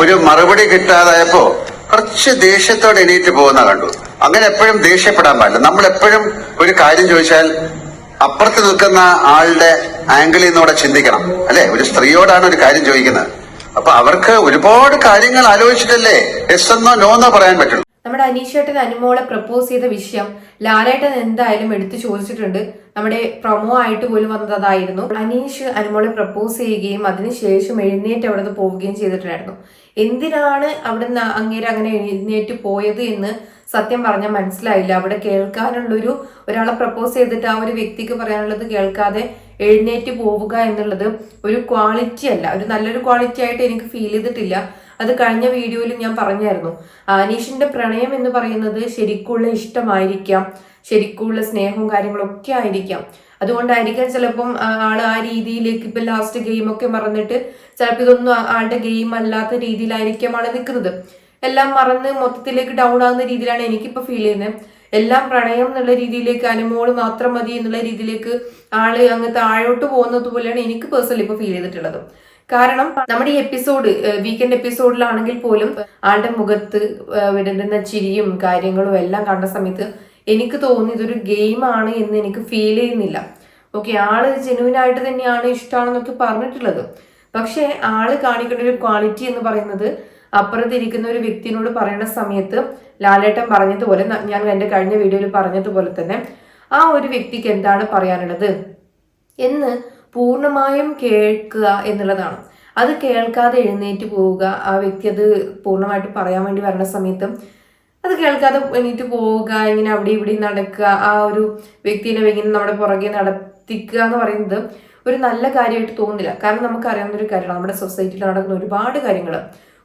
ഒരു മറുപടി കിട്ടാതായപ്പോ കുറച്ച് ദേഷ്യത്തോടെ എണീറ്റ് പോകുന്ന കണ്ടു. അങ്ങനെ എപ്പോഴും ദേഷ്യപ്പെടാൻ പാടില്ല. നമ്മൾ എപ്പോഴും ഒരു കാര്യം ചോദിച്ചാൽ അപ്പുറത്ത് നിൽക്കുന്ന ആളുടെ ആംഗിളിൽ നിന്നൂടെ ചിന്തിക്കണം. അല്ലെ? ഒരു സ്ത്രീയോടാണ് ഒരു കാര്യം ചോദിക്കുന്നത്. അപ്പൊ അവർക്ക് ഒരുപാട് കാര്യങ്ങൾ ആലോചിച്ചിട്ടല്ലേ എസ് എന്നോ നോ എന്നോ പറയാൻ പറ്റുള്ളൂ. നമ്മുടെ അനീഷേട്ടൻ അനുമോളെ പ്രപ്പോസ് ചെയ്ത വിഷയം ലാലേട്ടൻ എന്തായാലും എടുത്തു ചോദിച്ചിട്ടുണ്ട്. നമ്മുടെ പ്രൊമോ ആയിട്ട് പോലും വന്നതായിരുന്നു. അനീഷ് അനുമോളെ പ്രപ്പോസ് ചെയ്യുകയും അതിനുശേഷം എഴുന്നേറ്റ് അവിടെ നിന്ന് പോവുകയും ചെയ്തിട്ടുണ്ടായിരുന്നു. എന്തിനാണ് അവിടെ നിന്ന് അങ്ങേര് അങ്ങനെ എഴുന്നേറ്റ് പോയത് എന്ന് സത്യം പറഞ്ഞാൽ മനസ്സിലായില്ല. അവിടെ കേൾക്കാനുള്ളൊരു ഒരാളെ പ്രപ്പോസ് ചെയ്തിട്ട് ആ ഒരു വ്യക്തിക്ക് പറയാനുള്ളത് കേൾക്കാതെ എഴുന്നേറ്റ് പോവുക എന്നുള്ളത് ഒരു ക്വാളിറ്റി അല്ല. ഒരു നല്ലൊരു ക്വാളിറ്റി ആയിട്ട് എനിക്ക് ഫീൽ ചെയ്തിട്ടില്ല. അത് കഴിഞ്ഞ വീഡിയോയിൽ ഞാൻ പറഞ്ഞായിരുന്നു. അനീഷിന്റെ പ്രണയം എന്ന് പറയുന്നത് ശരിക്കുള്ള ഇഷ്ടമായിരിക്കാം. ശരിക്കുള്ള സ്നേഹവും കാര്യങ്ങളൊക്കെ ആയിരിക്കാം. അതുകൊണ്ടായിരിക്കാം ചിലപ്പം ആൾ ആ രീതിയിലേക്ക് ഇപ്പൊ ലാസ്റ്റ് ഗെയിമൊക്കെ മറന്നിട്ട് ചിലപ്പോൾ ഇതൊന്നും ആളുടെ ഗെയിം അല്ലാത്ത രീതിയിലായിരിക്കാം ആൾ നിൽക്കുന്നത്. എല്ലാം മറന്ന് മൊത്തത്തിലേക്ക് ഡൗൺ ആകുന്ന രീതിയിലാണ് എനിക്കിപ്പോ ഫീൽ ചെയ്യുന്നത്. എല്ലാം പ്രണയം എന്നുള്ള രീതിയിലേക്ക് അനുമോൾ മാത്രം മതി എന്നുള്ള രീതിയിലേക്ക് ആൾ അങ്ങ് താഴോട്ട് പോകുന്നത് പോലെയാണ് എനിക്ക് പേഴ്സണലി ഇപ്പൊ ഫീൽ ചെയ്തിട്ടുള്ളത്. കാരണം നമ്മുടെ ഈ എപ്പിസോഡ് വീക്കെൻഡ് എപ്പിസോഡിലാണെങ്കിൽ പോലും ആളുടെ മുഖത്ത് വിടരുന്ന ചിരിയും കാര്യങ്ങളും എല്ലാം കണ്ട സമയത്ത് എനിക്ക് തോന്നി ഇതൊരു ഗെയിമാണ് എന്ന് എനിക്ക് ഫീൽ ചെയ്യുന്നില്ല. ഓക്കെ ആൾ ജെനുവിൻ ആയിട്ട് തന്നെയാണ് ഇഷ്ടമാണെന്നൊക്കെ പറഞ്ഞിട്ടുള്ളത്. പക്ഷേ ആൾ കാണിക്കേണ്ട ഒരു ക്വാളിറ്റി എന്ന് പറയുന്നത് അപ്പുറത്തിരിക്കുന്ന ഒരു വ്യക്തിനോട് പറയുന്ന സമയത്ത് ലാലേട്ടൻ പറഞ്ഞതുപോലെ ഞാൻ എന്റെ കഴിഞ്ഞ വീഡിയോയിൽ പറഞ്ഞതുപോലെ തന്നെ ആ ഒരു വ്യക്തിക്ക് എന്താണ് പറയാനുള്ളത്? എന്ന് പൂർണമായും കേൾക്കുക എന്നുള്ളതാണ്. അത് കേൾക്കാതെ എഴുന്നേറ്റ് പോവുക ആ വ്യക്തി അത് പൂർണമായിട്ട് പറയാൻ വേണ്ടി വരുന്ന സമയത്തും അത് കേൾക്കാതെ എണീറ്റ് പോവുക ഇങ്ങനെ അവിടെ ഇവിടെ നടക്കുക ആ ഒരു വ്യക്തിനെ ഇങ്ങനെ നമ്മുടെ പുറകെ നടത്തിക്കുക എന്ന് പറയുന്നത് ഒരു നല്ല കാര്യമായിട്ട് തോന്നുന്നില്ല. കാരണം നമുക്ക് അറിയാവുന്ന ഒരു കാര്യമാണ്. നമ്മുടെ സൊസൈറ്റിയിൽ നടക്കുന്ന ഒരുപാട് കാര്യങ്ങൾ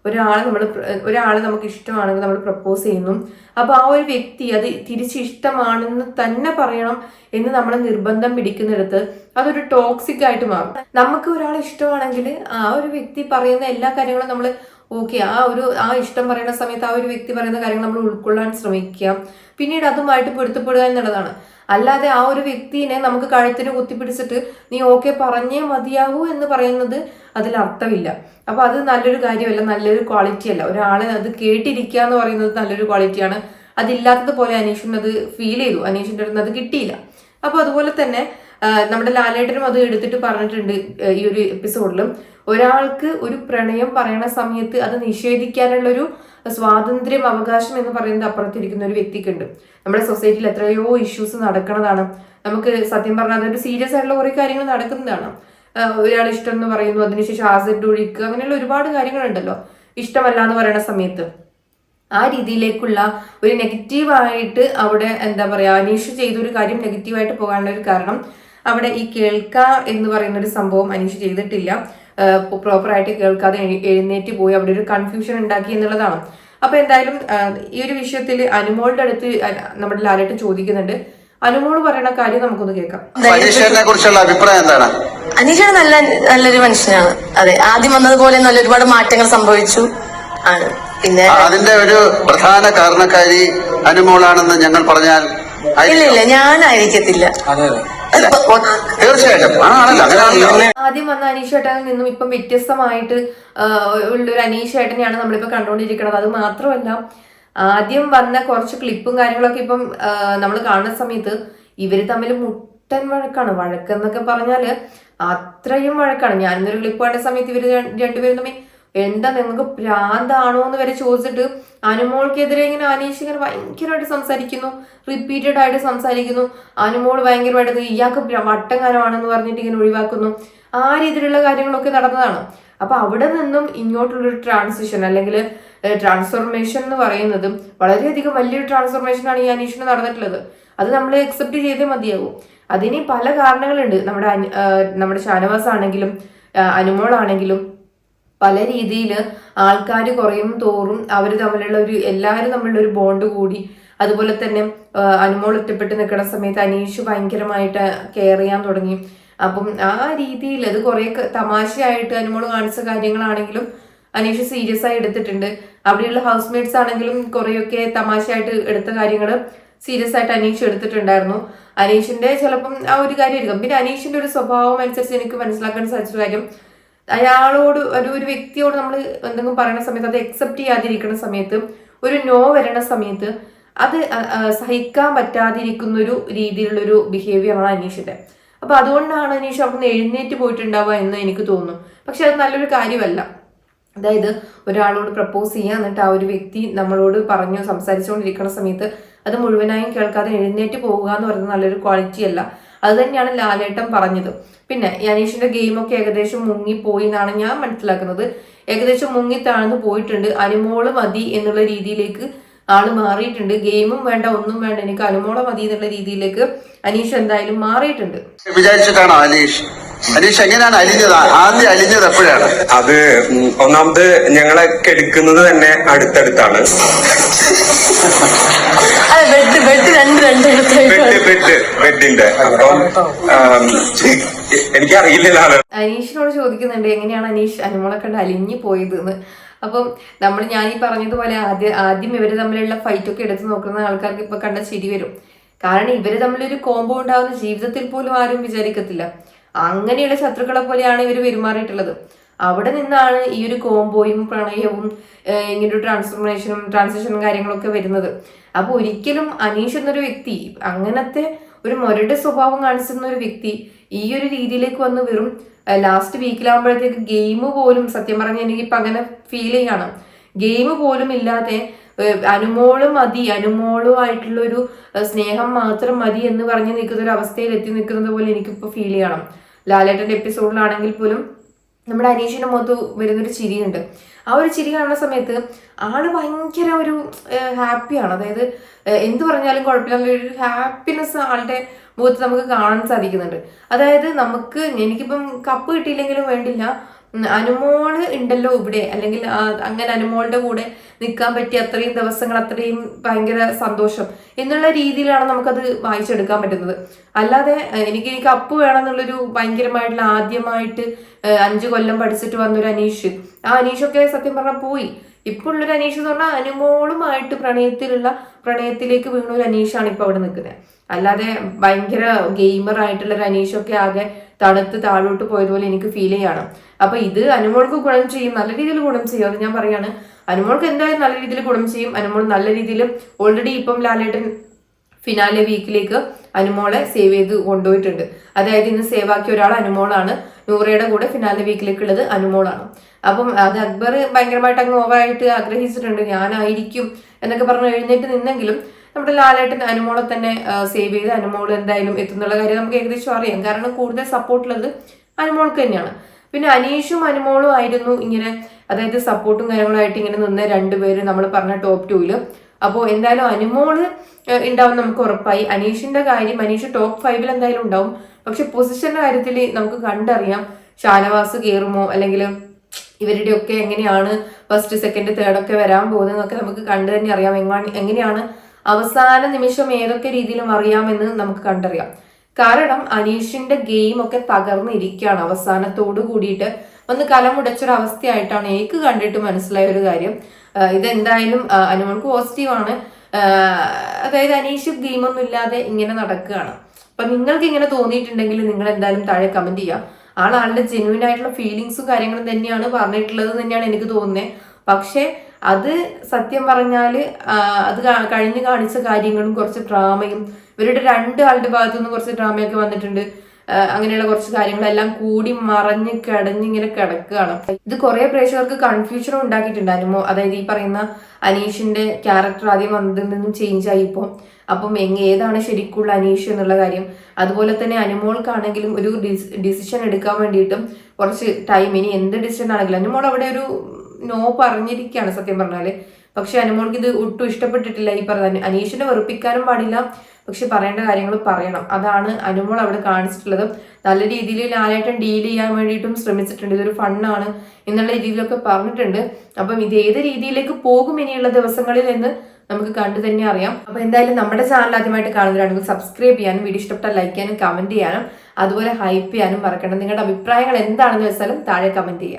ഒരാളെ നമ്മൾ ഒരാൾ നമുക്ക് ഇഷ്ടമാണെങ്കിൽ നമ്മൾ പ്രപ്പോസ് ചെയ്യുന്നു. അപ്പോൾ ആ ഒരു വ്യക്തി അത് തിരിച്ച് ഇഷ്ടമാണെന്ന് തന്നെ പറയണം എന്ന് നമ്മൾ നിർബന്ധം പിടിക്കുന്നിടത്ത് അതൊരു ടോക്സിക് ആയിട്ട് മാറും. നമുക്ക് ഒരാൾ ഇഷ്ടമാണെങ്കിൽ ആ ഒരു വ്യക്തി പറയുന്ന എല്ലാ കാര്യങ്ങളും നമ്മൾ ഓക്കെ ആ ഒരു ആ ഇഷ്ടം പറയുന്ന സമയത്ത് ആ ഒരു വ്യക്തി പറയുന്ന കാര്യങ്ങൾ നമ്മൾ ഉൾക്കൊള്ളാൻ ശ്രമിക്കുക. പിന്നീട് അതുമായിട്ട് പൊരുത്തപ്പെടുക എന്നുള്ളതാണ്. അല്ലാതെ ആ ഒരു വ്യക്തിനെ നമുക്ക് കഴുത്തിന് കുത്തിപ്പിടിച്ചിട്ട് നീ ഓക്കെ പറഞ്ഞേ മതിയാവൂ എന്ന് പറയുന്നത് അതിൽ അർത്ഥമില്ല. അപ്പൊ അത് നല്ലൊരു കാര്യമല്ല നല്ലൊരു ക്വാളിറ്റി അല്ല. ഒരാളെ അത് കേട്ടിരിക്കുക എന്ന് പറയുന്നത് നല്ലൊരു ക്വാളിറ്റിയാണ് അതില്ലാത്തതുപോലെ അനീഷിന് അത് ഫീൽ ചെയ്തു. അനീഷിന്റെ അടുത്ത് അത് കിട്ടിയില്ല. അപ്പൊ അതുപോലെ തന്നെ നമ്മുടെ ലാലേട്ടനും അത് എടുത്തിട്ട് പറഞ്ഞിട്ടുണ്ട് ഈ ഒരു എപ്പിസോഡിലും. ഒരാൾക്ക് ഒരു പ്രണയം പറയണ സമയത്ത് അത് നിഷേധിക്കാനുള്ള ഒരു സ്വാതന്ത്ര്യം അവകാശം എന്ന് പറയുന്നത് അപ്പുറത്തിരിക്കുന്ന ഒരു വ്യക്തിക്കുണ്ട്. നമ്മുടെ സൊസൈറ്റിയിൽ എത്രയോ ഇഷ്യൂസ് നടക്കുന്നതാണ് നമുക്ക് സത്യം പറഞ്ഞാൽ അതൊരു സീരിയസ് ആയിട്ടുള്ള കുറേ കാര്യങ്ങൾ നടക്കുന്നതാണ്. ഒരാൾ ഇഷ്ടം എന്ന് പറയുന്നു അതിനുശേഷം ആസിഡ് ഒഴിക്കുക അങ്ങനെയുള്ള ഒരുപാട് കാര്യങ്ങളുണ്ടല്ലോ. ഇഷ്ടമല്ല എന്ന് പറയുന്ന സമയത്ത്. ആ രീതിയിലേക്കുള്ള ഒരു നെഗറ്റീവായിട്ട് അവിടെ എന്താ പറയുക അനീഷ് ചെയ്തൊരു കാര്യം നെഗറ്റീവായിട്ട് പോകാനുള്ള ഒരു കാരണം അവിടെ ഈ കേൾക്ക എന്ന് പറയുന്ന ഒരു സംഭവം അനീഷ് ചെയ്തിട്ടില്ല. പ്രോപ്പറായിട്ട് കേൾക്കാതെ എഴു- എഴുന്നേറ്റ് പോയി അവിടെ ഒരു കൺഫ്യൂഷൻ ഉണ്ടാക്കി എന്നുള്ളതാണ്. അപ്പൊ എന്തായാലും ഈ ഒരു വിഷയത്തിൽ അനുമോളുടെ അടുത്ത് നമ്മുടെ ലാലേട്ട് ചോദിക്കുന്നുണ്ട്. അനുമോൾ പറയുന്ന കാര്യം നമുക്കൊന്ന് കേൾക്കാം. അനീഷേനെ കുറിച്ചുള്ള അഭിപ്രായം എന്താണ്? അനീഷാണ് നല്ല നല്ലൊരു മനുഷ്യനാണ്. അതെ ആദ്യം വന്നതുപോലെ നല്ല ഒരുപാട് മാറ്റങ്ങൾ സംഭവിച്ചു. ആണ്. പിന്നെ അതിന്റെ ഒരു പ്രധാന കാരണക്കാരി അനുമോളാണെന്ന് ഞങ്ങൾ പറഞ്ഞാൽ ഇല്ല ഇല്ല ഞാനായിരിക്കത്തില്ല. തീർച്ചയായിട്ടും. ആ ആണല്ലോ അങ്ങനെയാണല്ലോ ആദ്യം വന്ന അനീഷ് ഏട്ടനിൽ നിന്നും ഇപ്പം വ്യത്യസ്തമായിട്ട് ഉള്ള ഒരു അനീഷ് ഏട്ടനെയാണ് നമ്മളിപ്പോൾ കണ്ടുകൊണ്ടിരിക്കുന്നത്. അത് മാത്രമല്ല ആദ്യം വന്ന കുറച്ച് ക്ലിപ്പും കാര്യങ്ങളൊക്കെ ഇപ്പം നമ്മൾ കാണുന്ന സമയത്ത് ഇവർ തമ്മിൽ മുട്ടൻ വഴക്കാണ്. വഴക്കെന്നൊക്കെ പറഞ്ഞാൽ അത്രയും വഴക്കാണ്. ഞാനിന്നൊരു ക്ലിപ്പ് കണ്ട സമയത്ത് ഇവർ രണ്ടുപേരും തമ്മിൽ എന്താ നിങ്ങൾക്ക് പ്രാന്താണോ എന്ന് വരെ ചോദിച്ചിട്ട് അനുമോൾക്കെതിരെ ഇങ്ങനെ അനീഷ് ഇങ്ങനെ ഭയങ്കരമായിട്ട് സംസാരിക്കുന്നു റിപ്പീറ്റഡ് ആയിട്ട് സംസാരിക്കുന്നു. അനുമോൾ ഭയങ്കരമായിട്ട് ഇയാൾക്ക് വട്ടങ്ങാനമാണെന്ന് പറഞ്ഞിട്ട് ഇങ്ങനെ ഒഴിവാക്കുന്നു. ആ രീതിയിലുള്ള കാര്യങ്ങളൊക്കെ നടന്നതാണ്. അപ്പൊ അവിടെ നിന്നും ഇങ്ങോട്ടുള്ളൊരു ട്രാൻസിഷൻ അല്ലെങ്കിൽ ട്രാൻസ്ഫോർമേഷൻ എന്ന് പറയുന്നത് വളരെയധികം വലിയൊരു ട്രാൻസ്ഫോർമേഷൻ ആണ് ഈ അനീഷിന് നടന്നിട്ടുള്ളത്. അത് നമ്മൾ അക്സെപ്റ്റ് ചെയ്തേ മതിയാവും. അതിന് പല കാരണങ്ങളുണ്ട്. നമ്മുടെ നമ്മുടെ ഷാനവാസ് ആണെങ്കിലും അനുമോളാണെങ്കിലും പല രീതിയിൽ ആൾക്കാർ കുറയും തോറും അവർ തമ്മിലുള്ള ഒരു എല്ലാവരും തമ്മിലുള്ള ഒരു ബോണ്ട് കൂടി. അതുപോലെ തന്നെ അനുമോൾ ഒറ്റപ്പെട്ട് നിൽക്കുന്ന സമയത്ത് അനീഷ് ഭയങ്കരമായിട്ട് കെയർ ചെയ്യാൻ തുടങ്ങി. അപ്പം ആ രീതിയിൽ അത് കുറെ തമാശയായിട്ട് അനുമോൾ കാണിച്ച കാര്യങ്ങളാണെങ്കിലും അനീഷ് സീരിയസ് ആയി എടുത്തിട്ടുണ്ട്. അവിടെയുള്ള ഹൗസ് മേറ്റ്സ് ആണെങ്കിലും കുറെയൊക്കെ തമാശയായിട്ട് എടുത്ത കാര്യങ്ങൾ സീരിയസ് ആയിട്ട് അനീഷ് എടുത്തിട്ടുണ്ടായിരുന്നു. അനീഷിന്റെ ചിലപ്പം ആ ഒരു കാര്യമായിരിക്കും. പിന്നെ അനീഷിന്റെ ഒരു സ്വഭാവം അനുസരിച്ച് എനിക്ക് മനസ്സിലാക്കാൻ സാധിച്ച കാര്യം അയാളോട് ഒരു ഒരു വ്യക്തിയോട് നമ്മൾ എന്തെങ്കിലും പറയുന്ന സമയത്ത് അത് അക്സെപ്റ്റ് ചെയ്യാതിരിക്കുന്ന സമയത്ത് ഒരു നോ വരണ സമയത്ത് അത് സഹിക്കാൻ പറ്റാതിരിക്കുന്ന ഒരു രീതിയിലുള്ളൊരു ബിഹേവിയറാണ് അനീഷിന്റെ. അപ്പൊ അതുകൊണ്ടാണ് അനീഷ് അവിടുന്ന് എഴുന്നേറ്റ് പോയിട്ടുണ്ടാവുക എന്ന് എനിക്ക് തോന്നുന്നു. പക്ഷെ അത് നല്ലൊരു കാര്യമല്ല. അതായത് ഒരാളോട് പ്രപ്പോസ് ചെയ്യുക എന്നിട്ട് ആ ഒരു വ്യക്തി നമ്മളോട് പറഞ്ഞു സംസാരിച്ചുകൊണ്ടിരിക്കുന്ന സമയത്ത് അത് മുഴുവനായും കേൾക്കാതെ എഴുന്നേറ്റ് പോവുക എന്ന് പറയുന്നത് നല്ലൊരു ക്വാളിറ്റി അല്ല. അത് തന്നെയാണ് ലാലേട്ടൻ പറഞ്ഞത്. പിന്നെ അനീഷിന്റെ ഗെയിമൊക്കെ ഏകദേശം മുങ്ങിപ്പോയി എന്നാണ് ഞാൻ മനസ്സിലാക്കുന്നത്. ഏകദേശം മുങ്ങി താഴ്ന്നു പോയിട്ടുണ്ട്. അനുമോൾ മതി എന്നുള്ള രീതിയിലേക്ക് ആൾ മാറിയിട്ടുണ്ട്. ഗെയിമും വേണ്ട ഒന്നും വേണ്ട. എനിക്ക് അനുമോള മതി എന്നുള്ള രീതിയിലേക്ക് അനീഷ് എന്തായാലും മാറിയിട്ടുണ്ട്. വിചാരിച്ചിട്ടാണോ അനീഷ്? അനീഷ് എങ്ങനെയാണ് അലിഞ്ഞത്? ആദ്യം അലിഞ്ഞത് എപ്പോഴാണ്? അത് ഒന്നാമത് ഞങ്ങളെ കെടുക്കുന്നത് തന്നെ അടുത്തടുത്താണ്. ബെഡ് ബെഡ് രണ്ട് രണ്ട് ബെഡ് ബെഡ് ബെഡിന്റെ അപ്പം ആം, എനിക്കറിയില്ലല്ലോ അനീഷിനോട് ചോദിക്കുന്നുണ്ട് എങ്ങനെയാണ് അനീഷ് അനുമോളെ കണ്ട് അലിഞ്ഞു പോയത് എന്ന് അപ്പം നമ്മൾ ഞാൻ ഈ പറഞ്ഞതുപോലെ ആദ്യം ആദ്യം ഇവർ തമ്മിലുള്ള ഫൈറ്റ് ഒക്കെ എടുത്തു നോക്കുന്ന ആൾക്കാർക്ക് ഇപ്പൊ കണ്ട ചിരി വരും. കാരണം ഇവർ തമ്മിലൊരു കോമ്പോ ഉണ്ടാവുന്ന ജീവിതത്തിൽ പോലും ആരും വിചാരിക്കത്തില്ല. അങ്ങനെയുള്ള ശത്രുക്കളെ പോലെയാണ് ഇവർ പെരുമാറിയിട്ടുള്ളത്. അവിടെ നിന്നാണ് ഈ ഒരു കോംബോയും പ്രണയവും ഇങ്ങനൊരു ട്രാൻസ്ഫോർമേഷനും ട്രാൻസിഷനും കാര്യങ്ങളൊക്കെ വരുന്നത്. അപ്പൊ ഒരിക്കലും അനീഷ് എന്നൊരു വ്യക്തി അങ്ങനത്തെ ഒരു മുരട് സ്വഭാവം കാണിച്ചിരുന്ന ഒരു വ്യക്തി ഈ ഒരു രീതിയിലേക്ക് വന്ന് വെറും ലാസ്റ്റ് വീക്കിലാകുമ്പോഴത്തേക്ക് ഗെയിം പോലും സത്യം പറഞ്ഞാൽ ഇപ്പൊ അങ്ങനെ ഫീൽ ചെയ്യണം ഗെയിം പോലും ഇല്ലാതെ അനുമോൾ മതി അനുമോളുമായിട്ടുള്ള ഒരു സ്നേഹം മാത്രം മതി എന്ന് പറഞ്ഞ് നിൽക്കുന്ന ഒരു അവസ്ഥയിൽ എത്തി നിൽക്കുന്നത് പോലെ എനിക്കിപ്പോ ഫീൽ ചെയ്യണം. ലാലേട്ടന്റെ എപ്പിസോഡിലാണെങ്കിൽ പോലും നമ്മുടെ അനീഷിന്റെ മുഖത്ത് വരുന്നൊരു ചിരിയുണ്ട്. ആ ഒരു ചിരി കാണുന്ന സമയത്ത് ആൾ ഭയങ്കര ഒരു ഹാപ്പിയാണ് അതായത് എന്ത് പറഞ്ഞാലും കുഴപ്പമില്ല ഒരു ഹാപ്പിനെസ് ആളുടെ മുഖത്ത് നമുക്ക് കാണാൻ സാധിക്കുന്നുണ്ട്. അതായത് നമുക്ക് എനിക്കിപ്പം കപ്പ് കിട്ടിയില്ലെങ്കിലും വേണ്ടില്ല. അനുമോൾ ഉണ്ടല്ലോ ഇവിടെ. അല്ലെങ്കിൽ അങ്ങനെ അനുമോളുടെ കൂടെ നിൽക്കാൻ പറ്റിയ അത്രയും ദിവസങ്ങൾ അത്രയും ഭയങ്കര സന്തോഷം എന്നുള്ള രീതിയിലാണ് നമുക്കത് വായിച്ചെടുക്കാൻ പറ്റുന്നത്. അല്ലാതെ എനിക്ക് എനിക്ക് അപ്പ് വേണം എന്നുള്ളൊരു ഭയങ്കരമായിട്ടുള്ള ആദ്യമായിട്ട് അഞ്ചു കൊല്ലം പഠിച്ചിട്ട് വന്നൊരു അനീഷ്. ആ അനീഷൊക്കെ സത്യം പറഞ്ഞാൽ പോയി. ഇപ്പോൾ ഉള്ളൊരു അനീഷ് എന്ന് പറഞ്ഞാൽ അനുമോളുമായിട്ട് പ്രണയത്തിലുള്ള പ്രണയത്തിലേക്ക് വീണ ഒരു അനീഷാണ് ഇപ്പൊ അവിടെ നിൽക്കുന്നത് അല്ലാതെ ഭയങ്കര ഗെയിമർ ആയിട്ടുള്ള ഒരു അനീഷൊക്കെ ആകെ തണുത്ത് താഴോട്ട് പോയതുപോലെ എനിക്ക് ഫീൽ ചെയ്യാണ്. അപ്പൊ ഇത് അനുമോൾക്ക് ഗുണം ചെയ്യും നല്ല രീതിയിൽ ഗുണം ചെയ്യും. അത് ഞാൻ പറയാണ്. അനുമോൾക്ക് എന്തായാലും നല്ല രീതിയിൽ ഗുണം ചെയ്യും. അനുമോൾ നല്ല രീതിയിൽ ഓൾറെഡി ഇപ്പം ലാലേട്ടൻ ഫിനാലെ വീക്കിലേക്ക് അനുമോളെ സേവ് ചെയ്ത് കൊണ്ടുപോയിട്ടുണ്ട്. അതായത് ഇന്ന് സേവ് ആക്കിയ ഒരാൾ അനുമോളാണ്. നൂറയുടെ കൂടെ ഫിനാലെ വീക്കിലേക്ക് ഉള്ളത് അനുമോളാണ്. അപ്പം അത് അക്ബർ ഭയങ്കരമായിട്ട് അങ്ങ് ഓവറായിട്ട് ആഗ്രഹിച്ചിട്ടുണ്ട്. ഞാനായിരിക്കും എന്നൊക്കെ പറഞ്ഞ് എഴുന്നേറ്റ് നിന്നെങ്കിലും നമ്മുടെ ലാലേട്ടൻ അനുമോളെ തന്നെ സേവ് ചെയ്ത് അനുമോൾ എന്തായാലും എത്തുന്നുള്ള കാര്യം നമുക്ക് ഏകദേശം അറിയാം. കാരണം കൂടുതൽ സപ്പോർട്ടുള്ളത് അനുമോൾക്ക് തന്നെയാണ്. പിന്നെ അനീഷും അനുമോളും ആയിരുന്നു ഇങ്ങനെ അതായത് സപ്പോർട്ടും കാര്യങ്ങളായിട്ട് ഇങ്ങനെ നിന്ന രണ്ടുപേര് നമ്മൾ പറഞ്ഞ ടോപ്പ് ടൂവിൽ അപ്പോൾ എന്തായാലും അനുമോൾ ഉണ്ടാവും നമുക്ക് ഉറപ്പായി. അനീഷിന്റെ കാര്യം അനീഷ് ടോപ്പ് ഫൈവിൽ എന്തായാലും ഉണ്ടാവും. പക്ഷെ പൊസിഷന്റെ കാര്യത്തിൽ നമുക്ക് കണ്ടറിയാം. ഷാനവാസ് കയറുമോ അല്ലെങ്കിൽ ഇവരുടെയൊക്കെ എങ്ങനെയാണ് ഫസ്റ്റ് സെക്കൻഡ് തേർഡ് ഒക്കെ വരാൻ പോകുന്നതെന്നൊക്കെ നമുക്ക് കണ്ടു തന്നെ അറിയാം. എങ്ങാ- എങ്ങനെയാണ് അവസാന നിമിഷം ഏതൊക്കെ രീതിയിലും അറിയാമെന്ന് നമുക്ക് കണ്ടറിയാം. കാരണം അനീഷിന്റെ ഗെയിം ഒക്കെ തകർന്നിരിക്കുകയാണ് അവസാനത്തോട് കൂടിയിട്ട്. ഒന്ന് കലമുടച്ചൊരവസ്ഥയായിട്ടാണ് എനിക്ക് കണ്ടിട്ട് മനസ്സിലായ ഒരു കാര്യം ഇതെന്തായാലും അനുമോൾക്ക് പോസിറ്റീവാണ് അതായത് അനീഷ് ഗെയിമൊന്നും ഇല്ലാതെ ഇങ്ങനെ നടക്കുകയാണ്. അപ്പൊ നിങ്ങൾക്ക് ഇങ്ങനെ തോന്നിയിട്ടുണ്ടെങ്കിൽ നിങ്ങൾ എന്തായാലും താഴെ കമന്റ് ചെയ്യാം. ആൾ ആളുടെ ജെന്യൂൻ ആയിട്ടുള്ള ഫീലിങ്സും കാര്യങ്ങളും തന്നെയാണ് പറഞ്ഞിട്ടുള്ളത് തന്നെയാണ് എനിക്ക് തോന്നുന്നത് പക്ഷേ അത് സത്യം പറഞ്ഞാൽ അത് കഴിഞ്ഞ് കാണിച്ച കാര്യങ്ങളും കുറച്ച് ഡ്രാമയും ഇവരുടെ രണ്ട് ആളുടെ ഭാഗത്തു നിന്ന് കുറച്ച് ഡ്രാമയൊക്കെ വന്നിട്ടുണ്ട്. അങ്ങനെയുള്ള കുറച്ച് കാര്യങ്ങളെല്ലാം കൂടി മറഞ്ഞ് കിടഞ്ഞിങ്ങനെ കിടക്കുകയാണ്. ഇത് കുറെ പ്രേക്ഷകർക്ക് കൺഫ്യൂഷൻ ഉണ്ടാക്കിയിട്ടുണ്ട് അനുമോ അതായത് ഈ പറയുന്ന അനീഷിന്റെ ക്യാരക്ടർ ആദ്യം വന്നതിൽ നിന്നും ചേഞ്ച് ആയി ഇപ്പോൾ അപ്പം എങ് ഏതാണ് ശരിക്കുള്ള അനീഷ് എന്നുള്ള കാര്യം. അതുപോലെ തന്നെ അനുമോൾക്കാണെങ്കിലും ഒരു ഡിസിഷൻ എടുക്കാൻ വേണ്ടിയിട്ടും കുറച്ച് ടൈം ഇനി എന്ത് ഡിസിഷൻ ആണെങ്കിലും അനുമോൾ അവിടെ ഒരു നോ പറഞ്ഞിരിക്കുകയാണ് സത്യം പറഞ്ഞാൽ. പക്ഷെ അനുമോൾക്ക് ഇത് ഒട്ടും ഇഷ്ടപ്പെട്ടിട്ടില്ല. ഈ പറഞ്ഞ അനീഷിനെ വെറുപ്പിക്കാനും പാടില്ല. പക്ഷെ പറയേണ്ട കാര്യങ്ങൾ പറയണം. അതാണ് അനുമോൾ അവിടെ കാണിച്ചിട്ടുള്ളത്. നല്ല രീതിയിൽ ലാലേട്ടൻ ഡീൽ ചെയ്യാൻ വേണ്ടിയിട്ടും ശ്രമിച്ചിട്ടുണ്ട്. ഇതൊരു ഫണ്ണാണ് എന്നുള്ള രീതിയിലൊക്കെ പറഞ്ഞിട്ടുണ്ട്. അപ്പം ഇത് ഏത് രീതിയിലേക്ക് പോകും ഇനിയുള്ള ദിവസങ്ങളിൽ എന്ന് നമുക്ക് കണ്ടു തന്നെ അറിയാം. അപ്പൊ എന്തായാലും നമ്മുടെ ചാനൽ ആദ്യമായിട്ട് കാണുന്നവരാണെങ്കിൽ സബ്സ്ക്രൈബ് ചെയ്യാനും വീഡിയോ ഇഷ്ടപ്പെട്ടാൽ ലൈക്ക് ചെയ്യാനും കമന്റ് ചെയ്യാനും അതുപോലെ ഹൈപ്പ് ചെയ്യാനും മറക്കണം നിങ്ങളുടെ അഭിപ്രായങ്ങൾ എന്താണെന്ന് വെച്ചാലും താഴെ കമന്റ് ചെയ്യാം